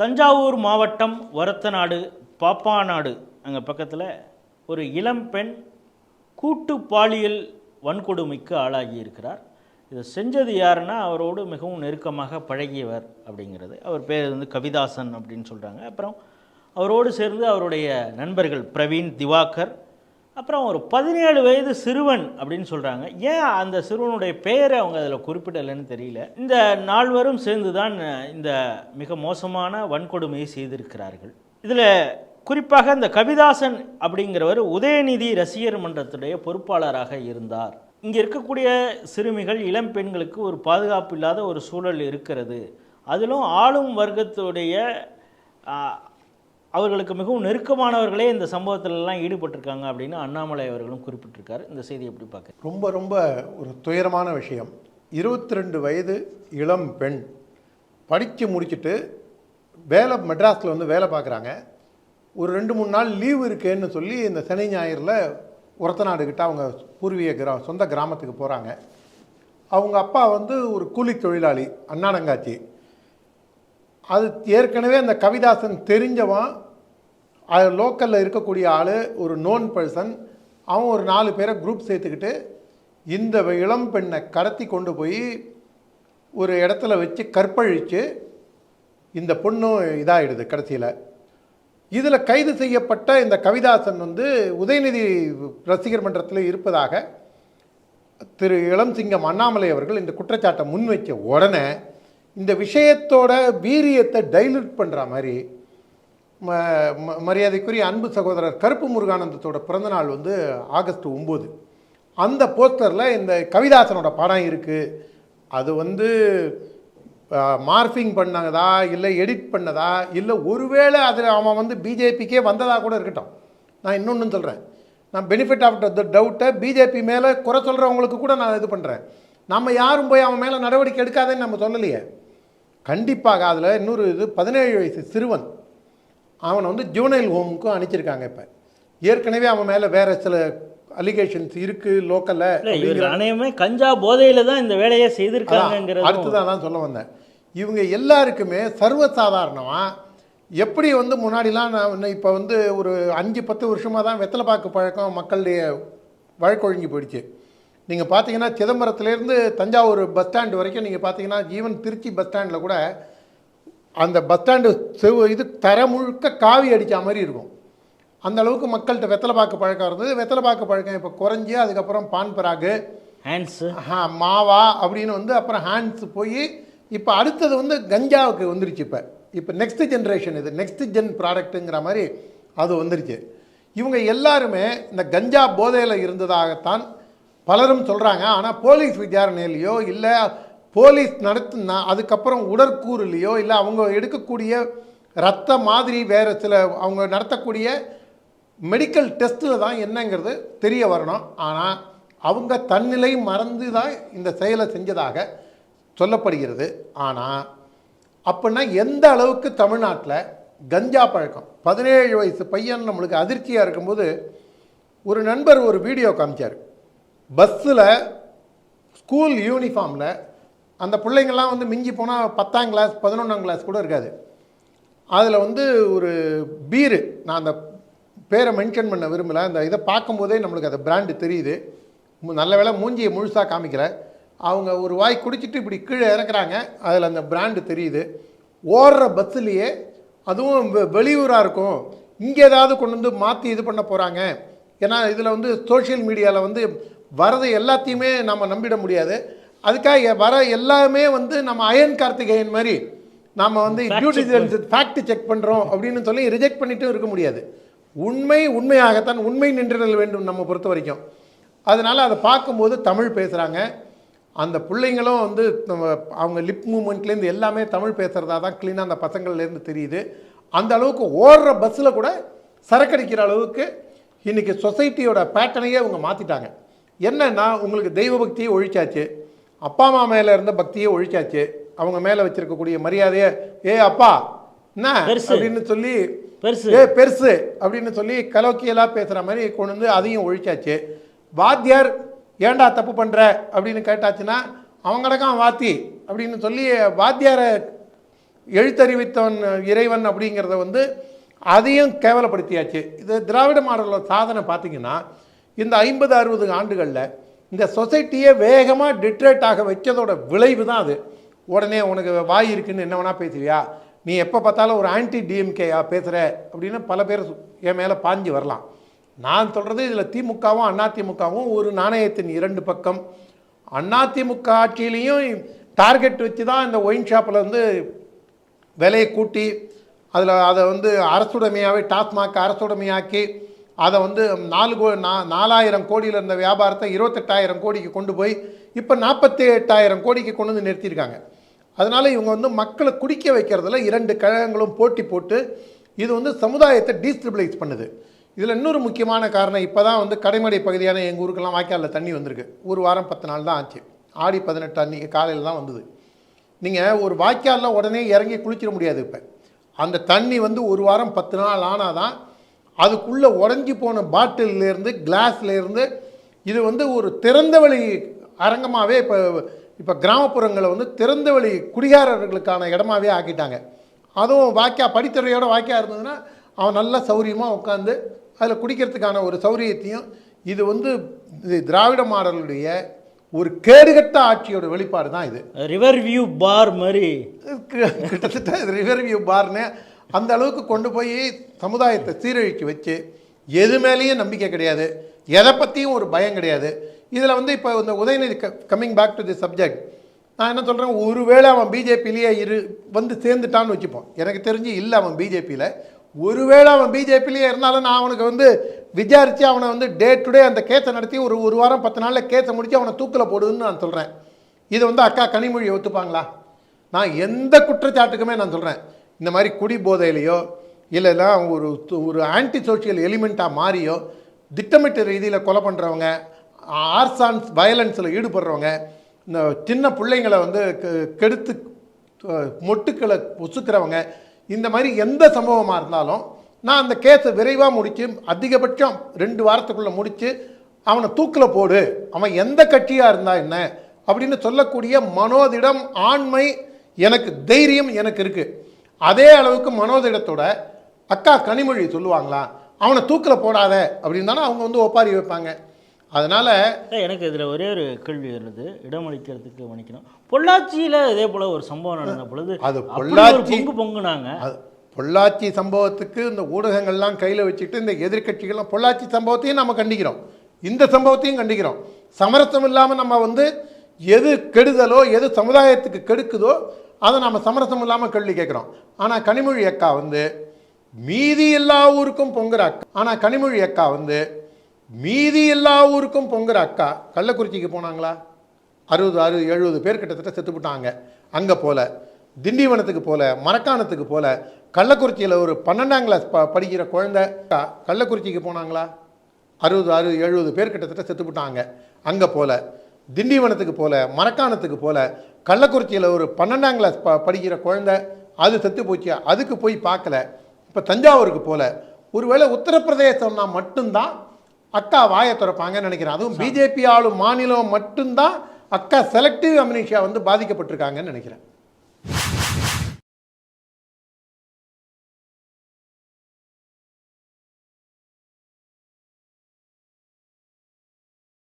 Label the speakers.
Speaker 1: தஞ்சாவூர் மாவட்டம் வரத்தநாடு பாப்பாநாடு அங்கே பக்கத்தில் ஒரு இளம்பெண் கூட்டு பாலியல் வன்கொடுமைக்கு ஆளாகி இருக்கிறார். இதை செஞ்சது யாருன்னா அவரோடு மிகவும் நெருக்கமாக பழகியவர் அப்படிங்கிறது. அவர் பேர் வந்து கவிதாசன் அப்படின்னு சொல்கிறாங்க அப்புறம் அவரோடு சேர்ந்து அவருடைய நண்பர்கள் பிரவீன் திவாகர் அப்புறம் ஒரு பதினேழு வயது சிறுவன் அப்படின்னு சொல்கிறாங்க ஏன் அந்த சிறுவனுடைய பெயரை அவங்க அதில் குறிப்பிடலைன்னு தெரியல. இந்த நால்வரும் சேர்ந்து தான் இந்த மிக மோசமான வன்கொடுமையை செய்திருக்கிறார்கள். இதில் குறிப்பாக இந்த கவிதாசன் அப்படிங்கிறவர் உதயநிதி ரசிகர் மன்றத்துடைய பொறுப்பாளராக இருந்தார். இங்கே இருக்கக்கூடிய சிறுமிகள் இளம் பெண்களுக்கு ஒரு பாதுகாப்பு இல்லாத ஒரு சூழல் இருக்கிறது. அதிலும் ஆளும் வர்க்கத்துடைய அவர்களுக்கு மிகவும் நெருக்கமானவர்களே இந்த சம்பவத்திலலாம் ஈடுபட்டிருக்காங்க அப்படின்னு அண்ணாமலை அவர்களும் குறிப்பிட்டிருக்காரு. இந்த செய்தி எப்படி பார்க்க?
Speaker 2: ரொம்ப ரொம்ப ஒரு துயரமான விஷயம். இருபத்தி ரெண்டு வயது இளம் பெண் படித்து முடிச்சுட்டு வேலை மெட்ராஸில் வந்து வேலை பார்க்குறாங்க. ஒரு ரெண்டு மூணு நாள் லீவு இருக்கேன்னு சொல்லி இந்த சனி ஞாயிறில் உரத்த நாடுகிட்ட அவங்க பூர்வீக கிரா சொந்த கிராமத்துக்கு போகிறாங்க அவங்க அப்பா வந்து ஒரு கூலி தொழிலாளி அண்ணாடங்காச்சி அது ஏற்கனவே அந்த கவிதாசன் தெரிஞ்சவன் அது லோக்கலில் இருக்கக்கூடிய ஆள் ஒரு நோன் பர்சன் அவன் ஒரு நாலு பேரை குரூப் சேர்த்துக்கிட்டு இந்த இளம் பெண்ணை கடத்தி கொண்டு போய் ஒரு இடத்துல வச்சு கற்பழித்து இந்த பொண்ணும் இதாகிடுது கடைசியில். இதில் கைது செய்யப்பட்ட இந்த கவிதாசன் வந்து உதயநிதி ரசிகர் மன்றத்தில் இருப்பதாக திரு இளம்சிங்கம் அண்ணாமலை அவர்கள் இந்த குற்றச்சாட்டை முன்வைச்ச உடனே இந்த விஷயத்தோட வீரியத்தை டைலூட் பண்ணுற மாதிரி மரியாதைக்குரிய அன்பு சகோதரர் கருப்பு முருகானந்தத்தோட பிறந்தநாள் வந்து ஆகஸ்ட் ஒம்பது. அந்த போஸ்டரில் இந்த கவிதாசனோட படம் இருக்குது அது வந்து மார்ஃபிங் பண்ணதா இல்லை எடிட் பண்ணதா இல்லை ஒருவேளை அதில் அவன் வந்து பிஜேபிக்கே வந்ததாக கூட இருக்கட்டும். நான் இன்னொன்று சொல்கிறேன் நான் பெனிஃபிட் ஆஃப் த டவுட்டை பிஜேபி மேலே குறை சொல்கிறவங்களுக்கு கூட நான் இது பண்ணுறேன் நம்ம யாரும் போய் அவன் மேலே நடவடிக்கை எடுக்காதேன்னு நம்ம சொல்லலையே. கண்டிப்பாக அதில் இன்னொரு இது பதினேழு வயசு சிறுவன். அவனை வந்து ஜூனைல் ஹோமுக்கும் அனுப்பிச்சிருக்காங்க இப்போ. ஏற்கனவே அவன் மேலே வேறு சில அலிகேஷன்ஸ் இருக்குது லோக்கலில்
Speaker 1: இவர் அனைவருமே கஞ்சா போதையில தான் இந்த வேலையை செய்திருக்காங்கிறது
Speaker 2: அடுத்ததான் தான் சொல்ல வந்தேன். இவங்க எல்லாருக்குமே சர்வசாதாரணமாக எப்படி வந்து முன்னாடிலாம் நான் இப்போ வந்து ஒரு அஞ்சு பத்து வருஷமாக தான் வெத்தலை பாக்கு பழக்கம் மக்களுடைய வழக்கொழுங்கி போயிடுச்சு. நீங்கள் பார்த்தீங்கன்னா சிதம்பரத்துலேருந்து தஞ்சாவூர் பஸ் ஸ்டாண்டு வரைக்கும் நீங்கள் பார்த்தீங்கன்னா ஈவன் திருச்சி பஸ் ஸ்டாண்டில் கூட அந்த பஸ் ஸ்டாண்டு செவ் இது தர முழுக்க காவி அடித்த மாதிரி இருக்கும். அந்த அளவுக்கு மக்கள்கிட்ட வெத்தலை பாக்கு பழக்கம் இருந்தது. வெத்தலை பாக்கு பழக்கம் இப்போ குறைஞ்சி அதுக்கப்புறம் பான் பராகு
Speaker 1: ஹேண்ட்ஸு
Speaker 2: மாவா அப்படின்னு வந்து அப்புறம் ஹேண்ட்ஸ் போய் இப்போ அடுத்தது வந்து கஞ்சாவுக்கு வந்துருச்சு இப்போ. இப்போ நெக்ஸ்ட் ஜென்ரேஷன் இது. நெக்ஸ்ட் ஜென் ப்ராடக்ட்டுங்கிற மாதிரி அது வந்துருச்சு. இவங்க எல்லாருமே இந்த கஞ்சா போதையில் இருந்ததாகத்தான் பலரும் சொல்கிறாங்க ஆனால் போலீஸ் விசாரணையிலையோ இல்லை போலீஸ் நடத்துனா அதுக்கப்புறம் உடற்கூறுலையோ இல்லை அவங்க எடுக்கக்கூடிய ரத்த மாதிரி வேறு சில அவங்க நடத்தக்கூடிய மெடிக்கல் டெஸ்ட்டில் தான் என்னங்கிறது தெரிய வரணும். ஆனால் அவங்க தன்னிலை மறந்து தான் இந்த செயலை செஞ்சதாக சொல்லப்படுகிறது. ஆனால் அப்படின்னா எந்த அளவுக்கு தமிழ்நாட்டில் கஞ்சா பழக்கம் பதினேழு வயசு பையன் நம்மளுக்கு அதிர்ச்சியாக இருக்கும்போது ஒரு நண்பர் ஒரு வீடியோ காமிச்சார். பஸ்ஸில் ஸ்கூல் யூனிஃபார்மில் அந்த பிள்ளைங்கள்லாம் வந்து மிஞ்சி போனால் பத்தாம் கிளாஸ் பதினொன்றாம் கிளாஸ் கூட இருக்காது. அதில் வந்து ஒரு பீரு நான் அந்த பேரை மென்ஷன் பண்ண விரும்பலை. அந்த இதை பார்க்கும்போதே நம்மளுக்கு அந்த பிராண்டு தெரியுது. நல்ல வேளை மூஞ்சியை முழுசாக காமிக்கல. அவங்க ஒரு வாய் குடிச்சிட்டு இப்படி கீழே இறக்குறாங்க அதில் அந்த பிராண்டு தெரியுது. ஓடுற பஸ்ஸுலேயே அதுவும் வெ- வெளியூராக இருக்கும். இங்கே ஏதாவது கொண்டு வந்து மாற்றி இது பண்ண போகிறாங்க ஏன்னா இதில் வந்து சோஷியல் மீடியாவில் வந்து வரது எல்லாத்தையுமே நம்ம நம்பிட முடியாது. அதுக்காக வர எல்லாமே வந்து நம்ம அயன் கார்த்திகேயன் மாதிரி நாம வந்து
Speaker 1: Fact
Speaker 2: due
Speaker 1: check
Speaker 2: diligence fact check பண்ணுறோம் அப்படின்னு சொல்லி ரிஜெக்ட் பண்ணிட்டும் இருக்க முடியாது. உண்மை உண்மையாகத்தான் உண்மை நின்றுதல் வேண்டும் நம்ம பொறுத்த வரைக்கும். அதனால் அதை பார்க்கும்போது தமிழ் பேசுகிறாங்க அந்த பிள்ளைங்களும் வந்து நம்ம அவங்க லிப் மூமெண்ட்லேருந்து எல்லாமே தமிழ் பேசுகிறதா தான் க்ளீனாக அந்த பசங்கள்லேருந்து தெரியுது. அந்த அளவுக்கு ஓடுற பஸ்ஸில் கூட சரக்கடிக்கிற அளவுக்கு இன்றைக்கி சொசைட்டியோட பேட்டர்னையே அவங்க மாற்றிட்டாங்க என்னன்னா உங்களுக்கு தெய்வ பக்தியை ஒழிச்சாச்சு. அப்பா அம்மா மேலே இருந்த பக்தியை ஒழிச்சாச்சு. அவங்க மேலே வச்சிருக்கக்கூடிய மரியாதையை ஏ அப்பா என்ன. அப்படின்னு சொல்லி
Speaker 1: பெருசு.
Speaker 2: ஏ பெருசு அப்படின்னு சொல்லி கலோக்கியலாக பேசுகிற மாதிரி கொண்டு வந்து அதையும் ஒழிச்சாச்சு. வாத்தியார் ஏன்டா தப்பு பண்ணுற அப்படின்னு கேட்டாச்சுன்னா அவங்கடக்கம் வாத்தி அப்படின்னு சொல்லி வாத்தியாரை எழுத்தறிவித்தவன் இறைவன் அப்படிங்கிறத வந்து அதையும் கேவலப்படுத்தியாச்சு. இது திராவிட மாடலோட சாதனை பார்த்தீங்கன்னா இந்த ஐம்பது அறுபது ஆண்டுகளில் இந்த சொசைட்டியை வேகமாக டிட்ரேட் ஆக வச்சதோட விளைவு தான் அது. உடனே உனக்கு வாய் இருக்குன்னு என்ன வேணால் பேசுவியா நீ எப்போ பார்த்தாலும் ஒரு ஆன்டி டிஎம்கேயா பேசுகிற அப்படின்னு பல பேர் சு- என் மேலே பாஞ்சு வரலாம். நான் சொல்கிறது இதில் திமுகவும் அதிமுகவும் ஒரு நாணயத்தின் இரண்டு பக்கம். அதிமுக ஆட்சியிலையும் டார்கெட் வச்சு தான் இந்த ஒயின் ஷாப்பில் வந்து விலையை கூட்டி அதில் அதை வந்து அரசுடைமையாகவே டாஸ்மாக் அரசுடைமையாக்கி அதை வந்து நாலு கோ நா நாலாயிரம் கோடியில் இருந்த வியாபாரத்தை இருபத்தெட்டாயிரம் கோடிக்கு கொண்டு போய் இப்போ நாற்பத்தி எட்டாயிரம் கோடிக்கு கொண்டு வந்து நிறுத்தியிருக்காங்க. அதனால் இவங்க வந்து மக்களை குடிக்க வைக்கிறதுல இரண்டு கழகங்களும் போட்டி போட்டு இது வந்து சமுதாயத்தை டீஸ்டபிளைஸ் பண்ணுது. இதில் இன்னொரு முக்கியமான காரணம் இப்போ தான் வந்து கடைமடை பகுதியான எங்கள் ஊருக்கெல்லாம் வாய்க்காலில் தண்ணி வந்திருக்கு. ஒரு வாரம் பத்து நாள் தான் ஆச்சு. ஆடி பதினெட்டு அன்றைக்கி காலையில் தான் வந்தது. நீங்கள் ஒரு வாய்க்காலில் உடனே இறங்கி குளிச்சிட முடியாது இப்போ. அந்த தண்ணி வந்து ஒரு வாரம் பத்து நாள் ஆனால் தான் அதுக்குள்ளே உடஞ்சி போன பாட்டில்லேருந்து கிளாஸ்லேருந்து இது வந்து ஒரு திறந்தவெளி அரங்கமாகவே இப்போ இப்போ கிராமப்புறங்களை வந்து திறந்தவெளி குடிகாரர்களுக்கான இடமாவே ஆக்கிட்டாங்க. அதுவும் வாக்கியா படித்துறையோட வாக்கியா இருந்ததுன்னா அவன் நல்ல சௌரியமாக உட்காந்து அதில் குடிக்கிறதுக்கான ஒரு சௌரியத்தையும் இது வந்து இது திராவிட மாடலுடைய ஒரு கேடுகட்ட ஆட்சியோட வெளிப்பாடு தான் இது.
Speaker 1: ரிவர் வியூ பார் மாதிரி.
Speaker 2: கிட்டத்தட்ட ரிவர் வியூ பார்னு அந்த அளவுக்கு கொண்டு போய் சமுதாயத்தை சீரழிச்சு வச்சு எது மேலேயும் நம்பிக்கை கிடையாது. எதை பற்றியும் ஒரு பயம் கிடையாது. இதில் வந்து இப்போ இந்த Udhayanidhi coming back to the subject நான் என்ன சொல்கிறேன் ஒருவேளை அவன் பிஜேபிலேயே இரு வந்து சேர்ந்துட்டான்னு வச்சுப்போம். எனக்கு தெரிஞ்சு இல்லை அவன் பிஜேபியில் ஒருவேளை அவன் பிஜேபிலேயே இருந்தாலும் நான் அவனுக்கு வந்து விசாரித்து அவனை வந்து டே டு டே அந்த கேஸை நடத்தி ஒரு ஒரு வாரம் பத்து நாளில் கேஸை முடித்து அவனை தூக்கில் போடுன்னு நான் சொல்கிறேன் இதை வந்து அக்கா கனிமொழியை ஒத்துப்பாங்களா? நான் எந்த குற்றச்சாட்டுக்குமே நான் சொல்கிறேன் இந்த மாதிரி குடி போதையிலையோ இல்லைன்னா ஒரு ஒரு ஆன்டி சோஷியல் எலிமெண்ட்டாக மாறியோ திட்டமிட்ட ரீதியில் கொலை பண்ணுறவங்க ஆர்சான்ஸ் வயலன்ஸில் ஈடுபடுறவங்க இந்த சின்ன பிள்ளைங்களை வந்து கெ- கெடுத்து மொட்டுக்களை ஒசுக்கிறவங்க இந்த மாதிரி எந்த சம்பவமாக இருந்தாலும் நான் அந்த கேஸை விரைவாக முடித்து அதிகபட்சம் ரெண்டு வாரத்துக்குள்ளே முடித்து அவனை தூக்கில் போடு அவன் எந்த கட்சியாக இருந்தா என்ன அப்படின்னு சொல்லக்கூடிய மனோதிடம் ஆண்மை எனக்கு தைரியம் எனக்கு இருக்குது அதே அளவுக்கு மனோதிடத்தோட அக்கா கனிமொழி சொல்லுவாங்களா அவனை தூக்கில் போடாத அப்படின்னு தானே அவங்க வந்து ஒப்பாரி வைப்பாங்க. அதனால்
Speaker 1: அதான் எனக்கு இதில் ஒரே ஒரு கேள்வி வருது இடமளிக்கிறதுக்கு மன்னிக்கணும். பொள்ளாச்சியில் இதே போல் ஒரு சம்பவம் நடந்த பொழுது
Speaker 2: அது பொள்ளாச்சி-
Speaker 1: பொங்கு பொங்குனாங்க.
Speaker 2: அது பொள்ளாச்சி சம்பவத்துக்கு இந்த ஊடகங்கள்லாம் கையில் வச்சுட்டு இந்த எதிர்க்கட்சிகள்லாம் பொள்ளாச்சி சம்பவத்தையும் நம்ம கண்டிக்கிறோம். இந்த சம்பவத்தையும் கண்டிக்கிறோம். சமரசம் இல்லாமல் நம்ம வந்து எது கெடுதலோ எது சமுதாயத்துக்கு கெடுக்குதோ அதை நாம் சமரசம் இல்லாமல் கேள்வி கேட்குறோம். ஆனால் கனிமொழி அக்கா வந்து மீதி எல்லா ஊருக்கும் பொங்குற அக்கா. ஆனால் கனிமொழி அக்கா வந்து மீதி எல்லா ஊருக்கும் பொங்குற அக்கா. கள்ளக்குறிச்சிக்கு போனாங்களா? அறுபது அறுபது எழுபது பேர் கிட்டத்தட்ட செத்துப்புட்டாங்க அங்கே போல் திண்டிவனத்துக்கு போல மரக்காணத்துக்கு போல கள்ளக்குறிச்சியில் ஒரு பன்னெண்டாம் கிளாஸ் ப படிக்கிற குழந்தை அக்கா கள்ளக்குறிச்சிக்கு போனாங்களா? அறுபது அறுபது எழுபது பேர் கிட்டத்தட்ட செத்துப்புட்டாங்க அங்கே போல் திண்டிவனத்துக்கு போல மரக்காணத்துக்கு போல கள்ளக்குறிச்சியில் ஒரு பன்னெண்டாம் கிளாஸ் ப படிக்கிற குழந்தை அது செத்து போச்சு அதுக்கு போய் பார்க்கல. இப்போ தஞ்சாவூருக்கு போல ஒருவேளை உத்தரப்பிரதேசம்னா மட்டும்தான் அக்கா வாயை திறப்பாங்கன்னு நினைக்கிறேன். அதுவும் பிஜேபி ஆளும் மாநிலம் மட்டும்தான் அக்கா செலக்டிவ் அம்னிஷியா வந்து பாதிக்கப்பட்டிருக்காங்கன்னு நினைக்கிறேன்.